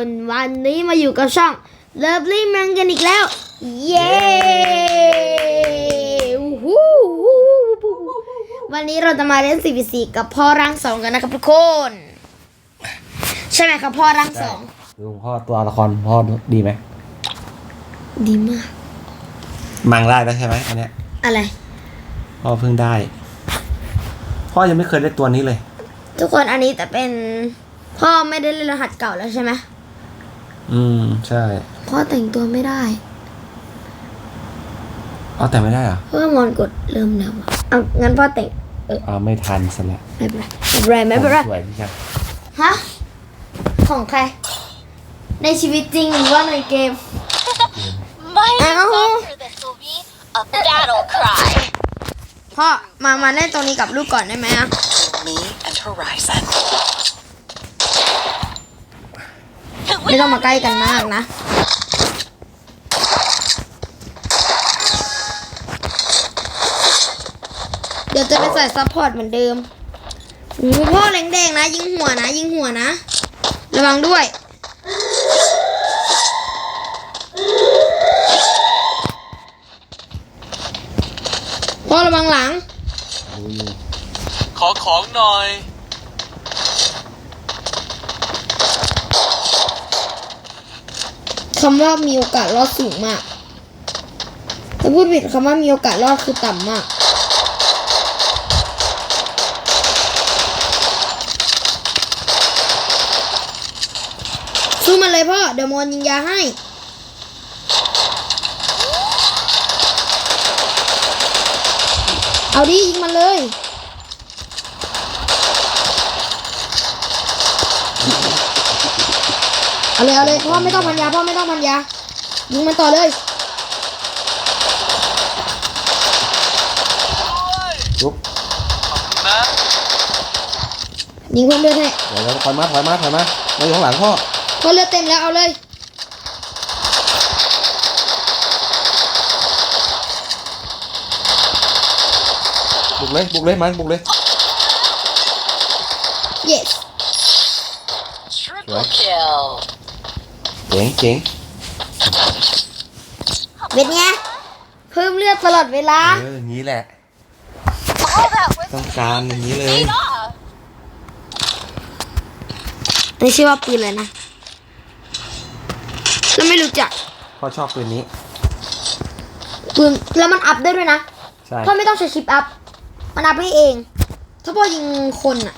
คนวันนี้มาอยู่กับช่อง Lovely Man กันอีกแล้ว เย้อู้หูวันนี้เราจะมาเล่น CPC กับพ่อร่างสองกันนะครับทุกคน ใช่ไหมครับพ่อร่างสองดูพ่อตัวละครพ่อดีไหม ดีมาก มังได้แล้วใช่ไหมอันเนี้ยอะไร พ่อเพิ่งได้ พ่อยังไม่เคยได้ตัวนี้เลย ทุกคนอันนี้แต่เป็นพ่อไม่ได้เล่นรหัสเก่าแล้วใช่ไหม อืม ใช่พ่อแต่งตัวไม่ได้ เอาแต่ไม่ได้เหรอเพื่อมอนกดเริ่มแล้วอะเอางั้นพ่อแต่งเอาไม่ทันซะแล้วไม่เป็นไรไม่เป็นไรไม่เป็นไรสวยที่ใช่ฮะของใคร ในชีวิตจริงหรือว่าในเกม My Ow. answer this will be a battle cry. พ่อมามาเล่นตรงนี้กับลูกก่อนได้ไหมอะ Me and Horizon. ไม่ต้องมาใกล้กันมากนะเดี๋ยวจะไปใส่ซัพพอร์ตเหมือนเดิมโอ้โหพ่อแดงๆนะ ยิงหัวนะ ยิงหัวนะ ระวังด้วย พ่อระวังหลัง ขอของหน่อย คำว่ามีโอกาสรอดสูงมากถ้าพูดผิดคำว่ามีโอกาสรอดคือต่ำมาก สู้มันเลยพ่อ เดี๋ยวมอนยิงยาให้เอาดิยิงมันเลย เอาเลยเอาเลยพ่อไม่ต้องพันยาพ่อไม่ต้องพันยายิงมันต่อเลยลุกนะยิงเพิ่มเลือดให้เดี๋ยวเราถอยมาถอยมาถอยมาเราอยู่ข้างหลังพ่อพ่อเลือดเต็มแล้วเอาเลยบุกเลยบุกเลยมันบุกเลย เจ๋งเจ๋งเป็นไงเพิ่มเลือดตลอดเวลา เอออย่างนี้แหละ All that was ต้องการอย่างนี้เลย paid off. อันนี้ชื่อว่าปืนเลยนะแล้วไม่รู้จักพ่อชอบปืนนี้ ปืนแล้วมันอัพได้ด้วยนะใช่พ่อไม่ต้องใช้ชิปอัพ มันอัพให้เอง ถ้าพ่อยิงคนอะ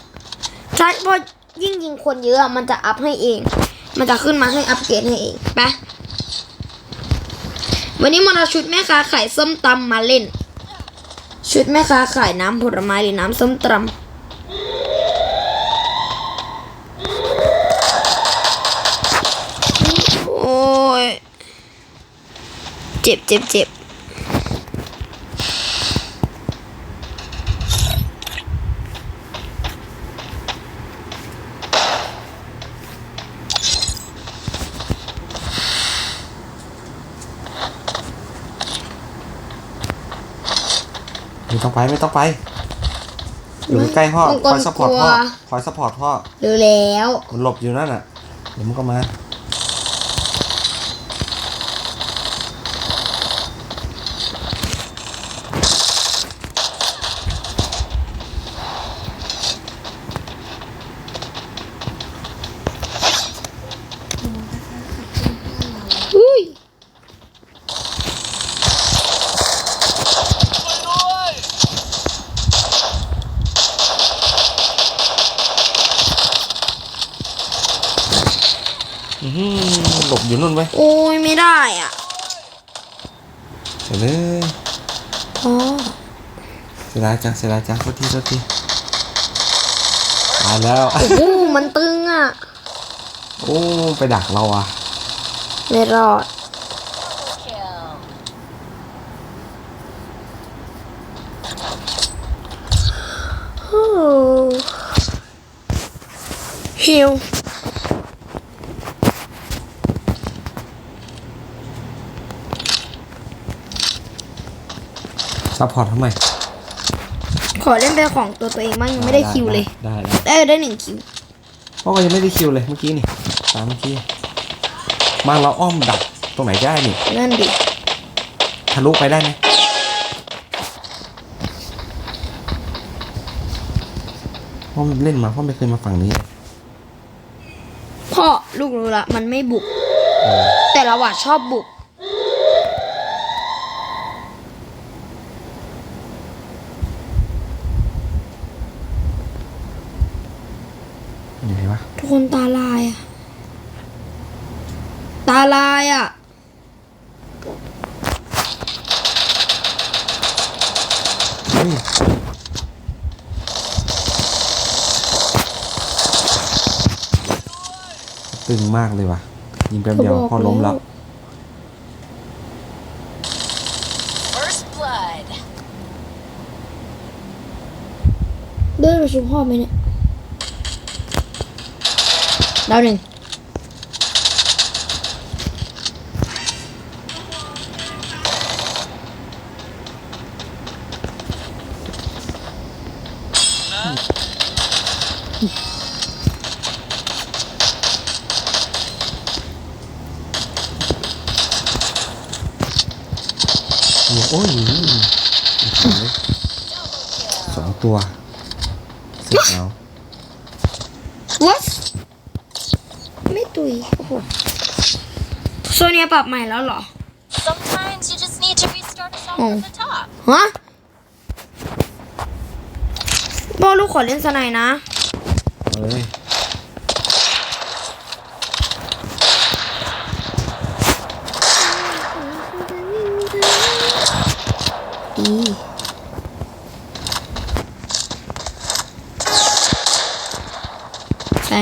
ใช่พ่อยิ่งยิงคนเยอะอะมันจะอัพให้เอง มันจะขึ้นมาให้อัปเกรดให้เองไปวันนี้มันเอาชุดแม่ค้าขายส้มตำมาเล่น ชุดแม่ค้าขายน้ำผลไม้หรือน้ำส้มตำโอ้ย เจ็บเจ็บเจ็บ ไม่ต้องไปไม่ต้องไปอยู่ใกล้พ่อมังกครอยซัพพอร์ตกลัวพ่อคอยซัพพอร์ตพ่อเร็วแล้วมันหลบอยู่นั่นน่ะ เดี๋ยวมันก็มา อื้อหือหลบอยู่นู่นไว้ยโอ้ยไม่ได้อะเสียเลยพ่อเสียดายจังเสียดายจังโทษทีโทษทีตายแล้ว โอ้โหมันตึงอะ โอ้ไปดักเราอะ ไม่รอด Kill. โอ้ฮิว ซัพพอร์ตทำไมขอเล่นเป็นของตัวตัวเองบ้างยังไม่ได้คิวเลย ได้ได้ได้ได้หนึ่งคิวเพราะว่ายังไม่ได้คิวเลยเมื่อกี้นี่ตามเมื่อกี้มาเราอ้อมดักตรงไหนได้นี่นั่นดิทะลุไปได้ไหมพ่อมันเล่นมาพ่อไม่เคยมาฝั่งนี้เลยพ่อลูกรู้ละมันไม่บุกเออแต่เราอะชอบบุก อยู่ไหนวะ ทุกคนตาลายอะตา ลายอะเฮ้ยตึงมากเลยว่ะ ยิงแป๊บเดียวพ่อล้มแล้ว First blood. เดินไปชุมพ่อไหมเนี่ยดาวหนึ่ง โอ้ยสองตัวเสร็จแล้ววัดไม่ตุยโอ้โหโซเนียปรับใหม่แล้วเหรอ Sometimes you just need to restart a song Oh. from the top. ฮะพ่อลูกขอเล่นสไนด์นะเอาเลย ดีไป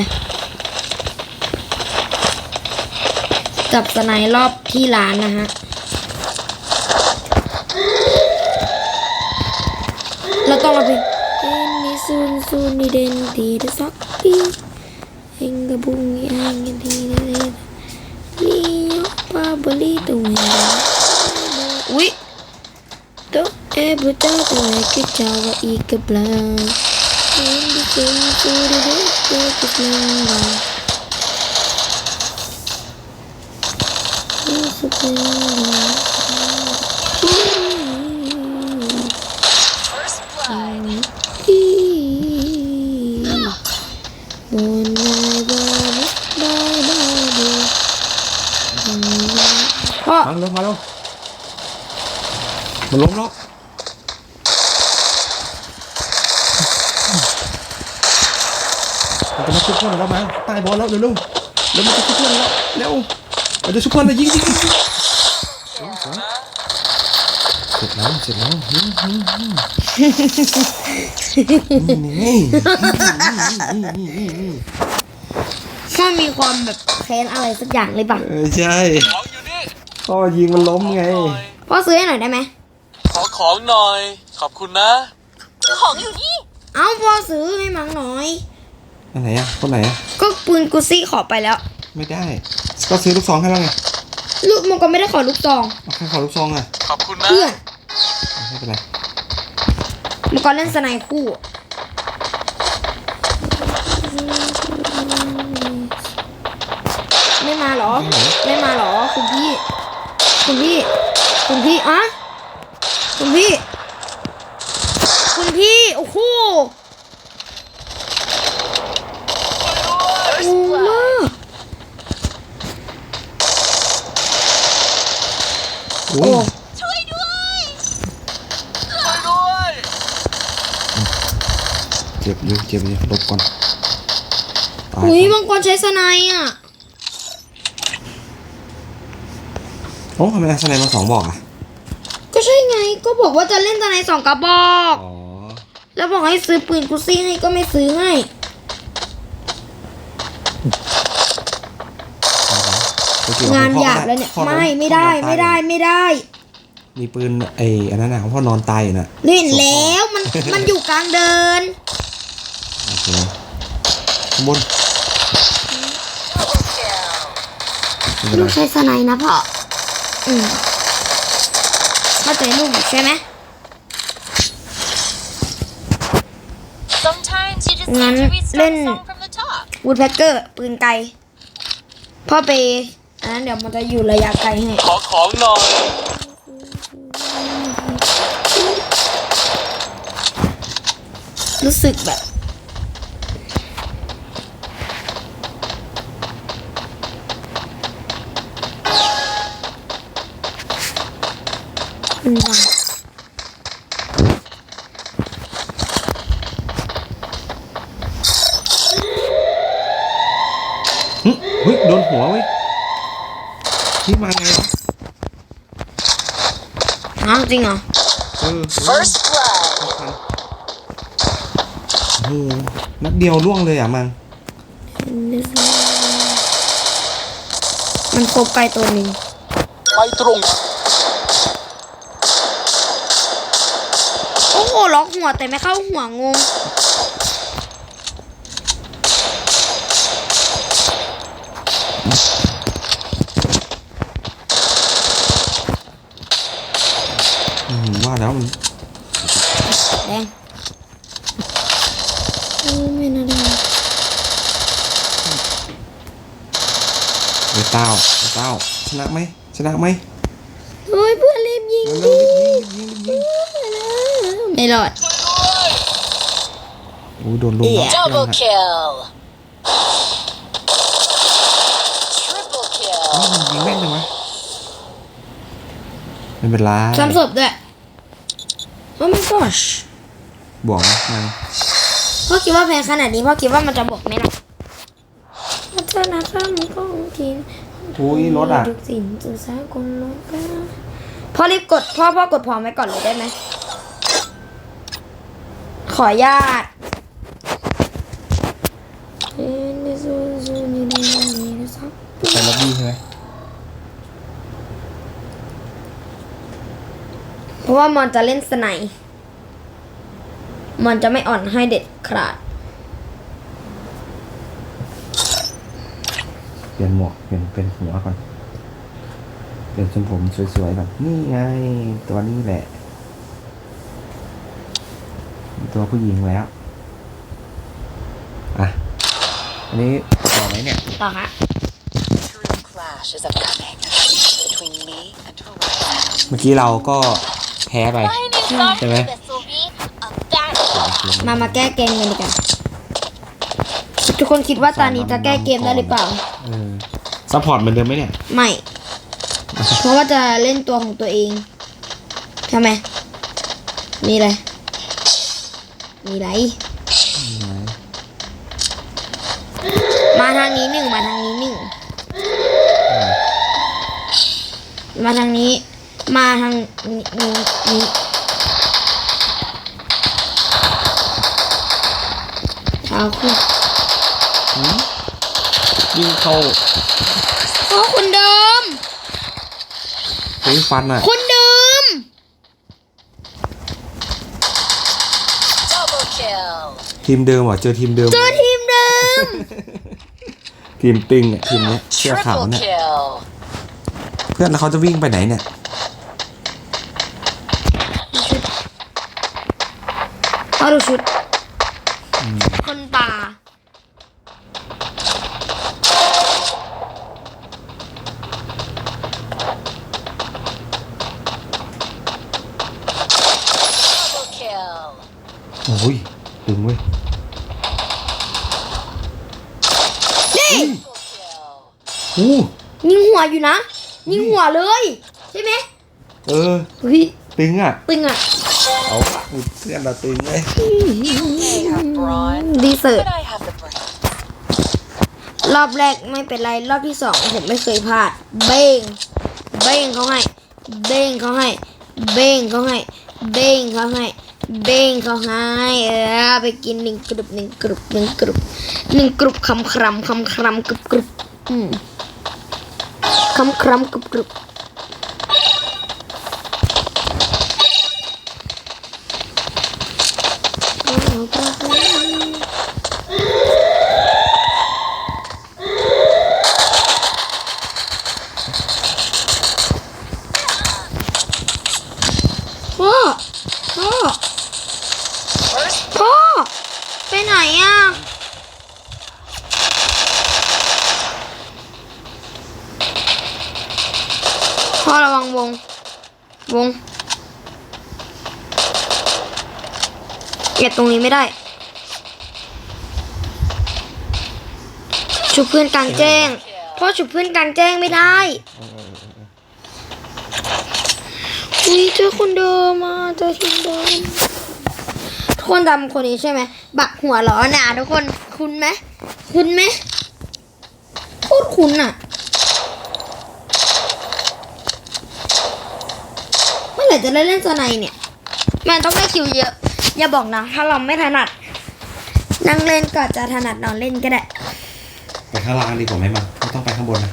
กับสไนด์รอบที่ร้านนะฮะเราต้องเอาไปเอ็นนี่ซูนซูนนี่เดนตีเดซักปีเอ็งกระบุงเอ็งกันทีเดนลีปาบลีตัวเองอุ๊ย e budak lagi cawa ike belang Ini tentu duduk ke selendang Oh. Mang lên, mang lên. ชุบเพื่อนเรามาใต้บอลแล้วเร็วเร็วเร็วมันจะชุบเพื่อนแล้วเร็วเราจะชุบเพื่อนเลยยิงยิงยิงเสร็จแล้วเสร็จแล้วยิงยิงยิงนี่พ่อมีความแบบแค้นอะไรสักอย่างเลยป่ะเออใช่ของอยู่นี่พ่อยิงมันล้มไงพ่อซื้อให้หน่อยได้ไหมขอของหน่อย ขอบคุณนะ ของอยู่นี่ เอ้าพ่อซื้อให้มังหน่อย อันไหนอะคนไหนอะก็ปืนกุซี่ขอไปแล้ว ไม่ได้ ก็ซื้อลูกซองให้แล้วไงลูกมันก็ไม่ได้ขอลูกซองเอาแค่ขอลูกซองอะขอบคุณนะเพื่อนไม่เป็นไรมันก็เล่นสไนด์คู่ ไม่มาเหรอ ไม่มาเหรอ คุณพี่ คุณพี่ คุณพี่อะคุณพี่ คุณพี่ โอ้โห First งง blood. มาก โอ้ยช่วยด้วยช่วยด้วยเจ็บอยู่เจ็บอยู่หลบก่อนตายอุ้ยก่อนมังกรใช้สไนด์อะโอ้ทำไมสไนมาสองบอกอะก็ใช่ไงก็บอกว่าจะเล่นสไนด์สองกระบอก อ๋อแล้วบอกให้ซื้อปืนกุซี่ให้ก็ไม่ซื้อให้ไปเกี่ว งานพ่หยาบแล้วเนี่ยพ่อไม่ล้ไม่ได้พ่อนอนตายไม่ได้ไม่ได้ มีปืนไอ้อันนั้นนะของพ่อนอนตายอยู่น่ะเล่นแล้วมันมันอยู่กลางเดินโอเคข้างบน Double kill. ไม่เป็นลูไรกใช้สไนด์นะพ่ออืมเข้าใจลูกอยู่ใช่ไหม Sometimes you just Ngắn need to restart lên. a song from the top. วูดแพ็กเกอร์ปืนไกลพ่อไป อันนั้นเดี๋ยวมันจะอยู่ระยะไกลให้ขอของหน่อยรู้สึกแบบมันดัง หึเฮ้ย โดนหัวเว้ย นี่มาไงวะน้ำจริงเหรอเออ First blood. โอ้โหนัดเดียวล่วงเลยอะมังมันโคบไกลตัวหนึ่งไปตรงโอ้โหล็อกหัวแต่ไม่เข้าหัวงง อืมว่า แล้วมันแดงโอ้ไม่น่าได้ไอ้เต้าไอ้เต้าชนะไหมชนะไหมเฮ้ยเพื่อนรีบยิงเร็วๆรีบยิงรีบยิงรีบยิงไม่รอดโอ้ยโดนลุมล็อกยัง Double ฮะ kill. Triple เฮ้ย kill. มันยิงแม่นเลยวะไม่เป็นไร ซ้ำศพด้วย โอ้ my gosh บวกนะมังพ่อคิดว่าแพงขนาดนี้พ่อคิดว่ามันจะบอกไหมล่ะพัฒนาข้ามของทีมอุ้ยรถอะทุกสิ่งสื่อสารคนลงกันพ่อรีบกดพ่อพ่อกดพร้อมไว้ก่อนเลยได้ไหม ขออนุญาตเอ็นดิซูซูนี่นี่นี่นี่สัก ไปล็อบบี้ใช่ไหม เพ ราะว่ามอนจะเล่นสไนป์มอนจะไม่อ่อนให้เด็ดขาด เปลี่ยนหมวกเปลี่ยนเป็นหัวก่อน เปลี่ยนทรงผมสวยๆก่อนนี่ไง ตัวนี้แหละ ตัวผู้หญิงแล้ว อะ อันนี้ต่อไหมเนี่ย ต่อคะ True clash is upcoming between me and Horizon. เมื่อกี้เราก็ แพ้ไป My name's Dark Thế mấy? This will be a battle. มามาแก้เกมกันดีกว่าทุกคนคิดว่าตอนนี้จะแก้เกมได้หรือเปล่าเออซัพพอร์ตเหมือนเดิมไหมเนี่ย ไม่ เพราะว่าจะเล่นตัวของตัวเองทำไมมีอะไร มีอะไร มาทางนี้หนึ่งมาทางนี้หนึ่งมาทางนี้ มาทางนี้นี้นี้เอาคุณยิงเข้าโอ้คุณเดิมเฮ้ยฟันอะคุณเดิม Double kill. ทีมเดิมเหรอเจอทีมเดิม เจอทีมเดิม ทีมตึงเนี่ยทีมเนี้ยเสื้อขาว Triple เนี่ย kill. เพื่อนแล้วเขาจะวิ่งไปไหนเนี่ย เอาดูชุด คนป่าโอ้ยตึงเว้ย นี่ Triple kill. อู้ยิงหัวอยู่นะ ยิงหัวเลย ใช่ไหมเออ เฮ้ย ตึงอะ ตึงอะ เอาเพื่อนเราตึงเลยดีเสิร์ตรอบแรกไม่เป็นไรรอบที่สองผมไม่เคยพลาด เบ้ง เบ้งเขาให้ เบ้งเขาให้ เบ้งเขาให้ เบ้งเขาให้ เบ้งเขาให้เออไปกินหนึ่งกรุบหนึ่งกรุบหนึ่งกรุบหนึ่งกรุบคำครำคำครำกรุบกรุบอืมคำครำกรุบกรุบ พ่อ พ่อ พ่อ ไปไหนอะ พ่อระวังวง วงเก็บตรงนี้ไม่ได้ฉุบเพื่อนกลางแจ้ง พ่อฉุบเพื่อนกลางแจ้งไม่ได้อุ้ ยเจอคนเดิมมาเจอคนเดิมทุกคนจำคนนี้ใช่ไหมบักหัวเหรอน่ะทุกคนคุ้นไหมคุ้นไหมโคตรคุ้นอะเมื่อไหร่จะได้เล่นสไนเนี่ย มันต้องได้คิวเยอะ อย่าบอกนะ ถ้าเราไม่ถนัด นั่งเล่นก็จะถนัดนอนเล่นก็ได้ไปข้างล่างดีกว่าไหมมันไม่ต้องไปข้างบนนะ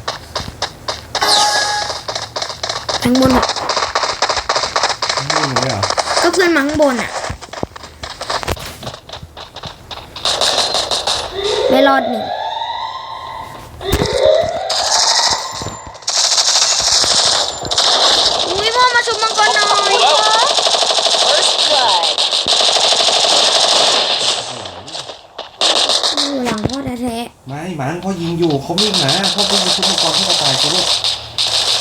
ข้างบนอะไม่รู้ เลยเหรอ ก็เพื่อนมาข้างบนอะ ไม่รอดหนึ่งอุ้ยพ่อมาชุบมังกรหน่อย First blood. อยู่หลังพ่อแท้ไม่หมันเขายิงอยู่เขาวิ่งมาเขาวิ่งไปชุบมังกรที่เราตายเขาลูก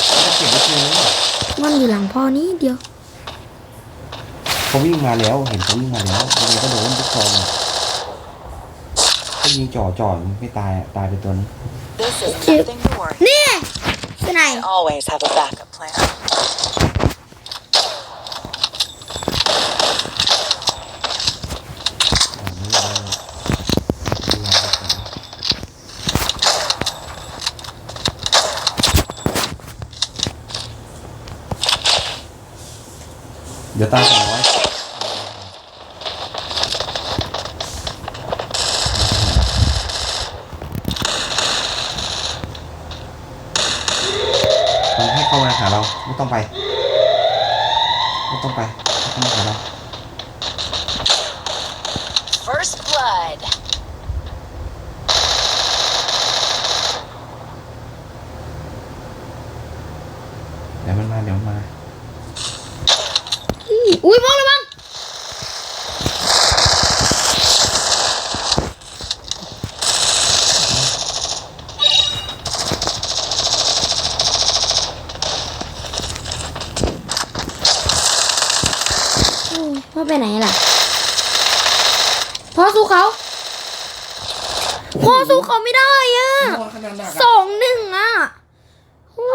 เขาเก็บไว้คืนแล้วๆมันอยู่หลังพ่อนี้เดียว เขาวิ่งมาแล้ว เห็นเขาวิ่งมาแล้วยังไงก็โดนทุกซองอะเขายิงจ่อจ่อไม่ตายอะตายไปตัวนึง This is nothing to worry. นี่สไน Always have a backup plan. อันนี้เราดูแลรักษาเดี๋ยวตามสองร้อยผมให้เข้ามาหาเราไม่ต้องไปไม่ต้องไปเข้ามาหาเรา First blood. เดี๋ยวมันมาเดี๋ยวมันมา อุ้ยพ่อระวังอื พ่อไปไหนล่ะ พ่อสู้เขา พ่อสู้เขาไม่ได้อะรัวขนาดหนักสองหนึ่งอะอู้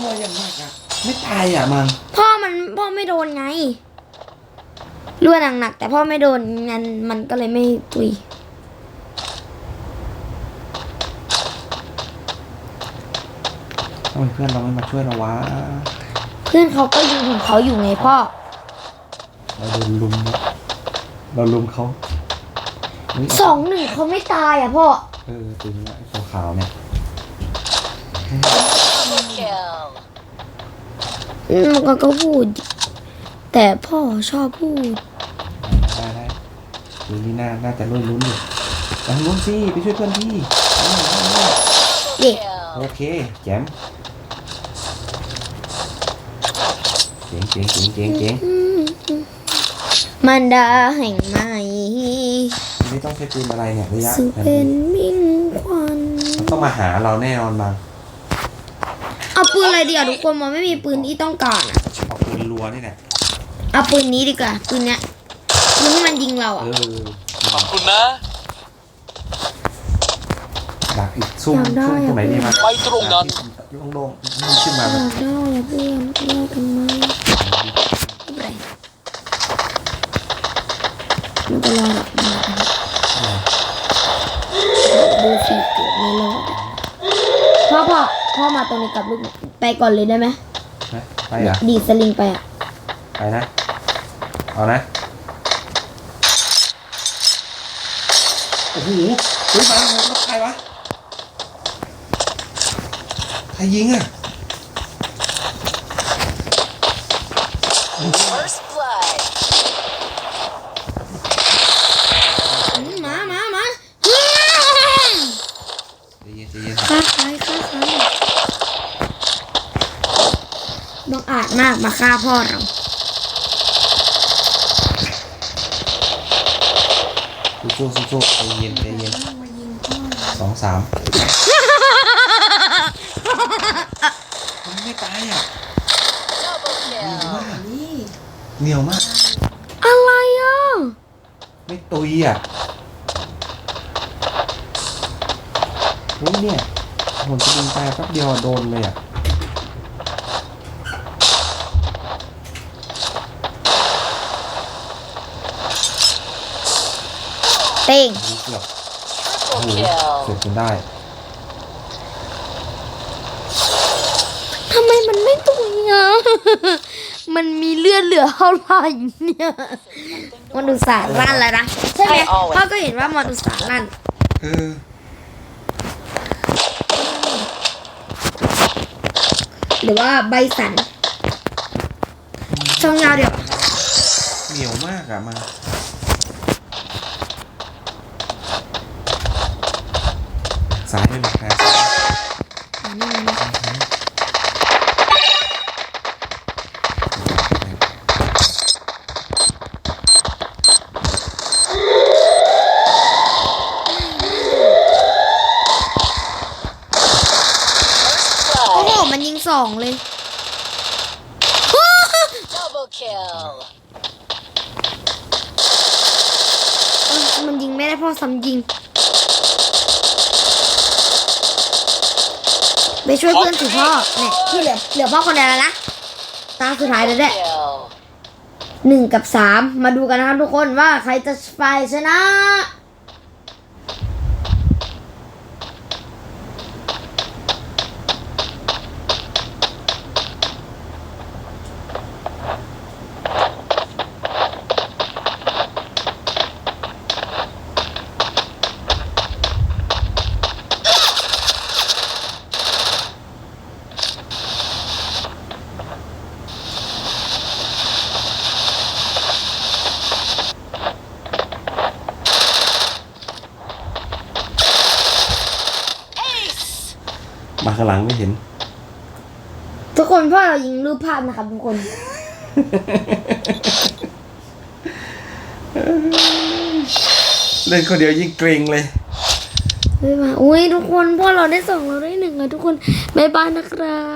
รัวอย่างมากอะไม่ตายอะมันพ่อมันพ่อไม่โดนไงรั่วหนักๆแต่พ่อไม่โดนงั้นมันก็เลยไม่ตุย ทำไมเพื่อนเราไม่มาช่วยเราวะเพื่อนเขาก็ยิงของเขาอยู่ไงพ่อ เราโดนลุมนะเราลุมเขาเฮ้ยสองหนึ่งเขาไม่ตายอะพ่อเออตึงอะไอ้ขาวๆเนี่ย Double kill. อืมมันก็พูด แต่พ่อชอบพูด ได้ได้ดูนี่น่าน่าจะลุ้นลุ้นอยู่ไปทางลุ้นสิไปช่วยเพื่อนพี่เอาหน่อยเอาหน่อยเย่โอ Kill. เคแจมเจ๋งเจ๋งเจ๋งเจ๋งเจ๋งอืม มันดาแห่งไหมไม่ต้องใช้ปืนอะไรเนี่ยระยะสุเป็นมิ่งควันมันต้องมาหาเราแน่นอนมาเอาปืนอะไรดีอะทุกคนมันไม่มีปืนที่ต้องการอะเอาปืนรัวนี่แหละเอาปืนนี้ดีกว่าปืนเนี้ยปืนที่มันยิงเราเออะอขอบคุณนะ ดักอีกซุ่มอยากได้ซุ่มตรงไหนดีมาไปตรงนั้นโล่งๆนี่ขึ้นมาอแบบยากได้อะเพื่อนเลิกกันไหมไม่เป็นไร มันจะรอดอกมาดูสิเกือบไม่รอดอะพ่อพ่อพ่อมาตรงนี้กับลูกไปก่อนเลยได้ไหมนะไปเหรอะดีดสลิงไปอะ ไปนะ เอานะ โอ้โหเฮ้ยมาแล้วใครวะ ใครยิงอะ เย็นใจเย็ฆ่าใครฆ่าใครบังอาดมากมาฆ่าพ่อเราสู้สู้สู้ใจเย็นใจเย็นสองสามมันไม่ตายอะเหนียวมาก อะไรอะ ไม่ตุยอะ เฮ้ยเนี่ย ผมจะยิงตายแป๊บเดียวโดนเลยอะเป้งเกือบโอ้โห Triple เสร็จ kill. จนได้ทำไมมันไม่ตุยอะ มันมีเลือดเหลือเท่าไหร่เนี่ยมันอุตส่าห์ลั่นแล้วนะ ใช่ไหม I always พ่อก็เห็นว่ามันอุตส่าห์ลั่น เออ หรือว่าใบสันช่องยาวเดียว เหนียวมากอะมา ซ้ำยิง ไปช่วยเพื่อนสิพ่อเนี่ยที่เหลือเหลือพ่อคนเดียวแล้วนะตาสุดท้ายแล้วแหละหนึ่งกับสามมาดูกันนะครับทุกคนว่าใครจะไปชนะ มาข้างหลังไม่เห็น ทุกคนพ่อเรายิงรูปภาพนะครับทุกคน เล่นคนเดียวยิ่งเกรงเลยเฮ้ยมาอุ้ยทุกคนพ่อเราได้สองเราได้หนึ่งอะทุกคนบายบายนะครับ